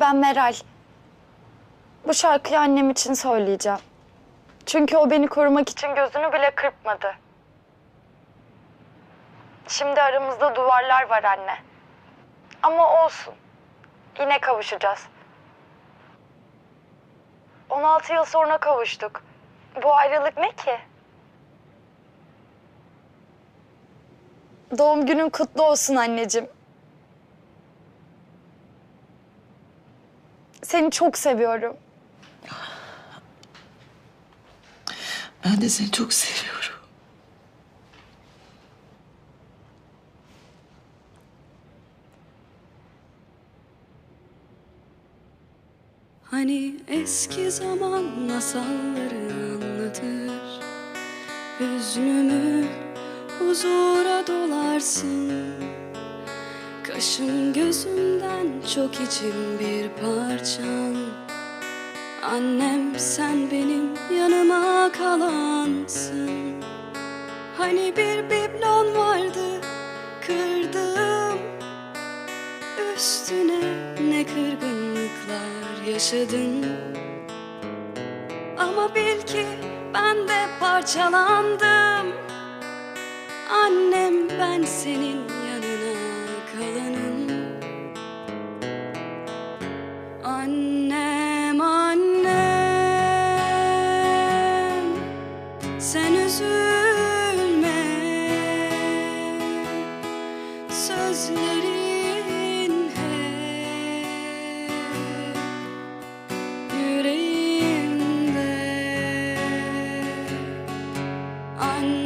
Ben Meral. Bu şarkıyı annem için söyleyeceğim. Çünkü o beni korumak için gözünü bile kırpmadı. Şimdi aramızda duvarlar var anne. Ama olsun. Yine kavuşacağız. 16 yıl sonra kavuştuk. Bu ayrılık ne ki? Doğum günün kutlu olsun anneciğim. Seni çok seviyorum. Ben de seni çok seviyorum. Hani eski zaman masalları anlatır Hüznümü huzura dolarsın Kaşım gözümden çok içim bir parçan. Annem sen benim yanıma kalansın. Hani bir biblon vardı kırdım Üstüne ne kırgınlıklar yaşadın Ama bil ki ben de parçalandım. Annem ben senin Annem annem Sen üzülme. Sözlerin hep yüreğimde. Annem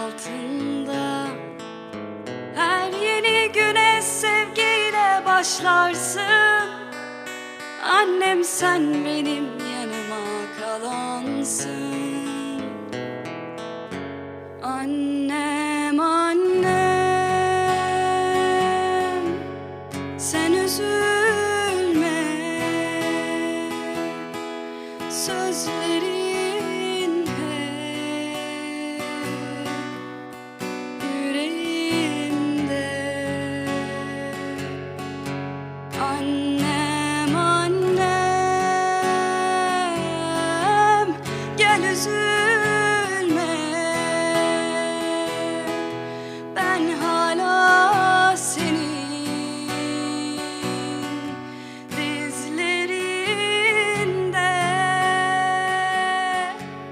altında. Her yeni güne sevgiyle başlarsın. Annem sen benim yanıma kalansın. Annem annem Sen üzülme. Sözlerin You.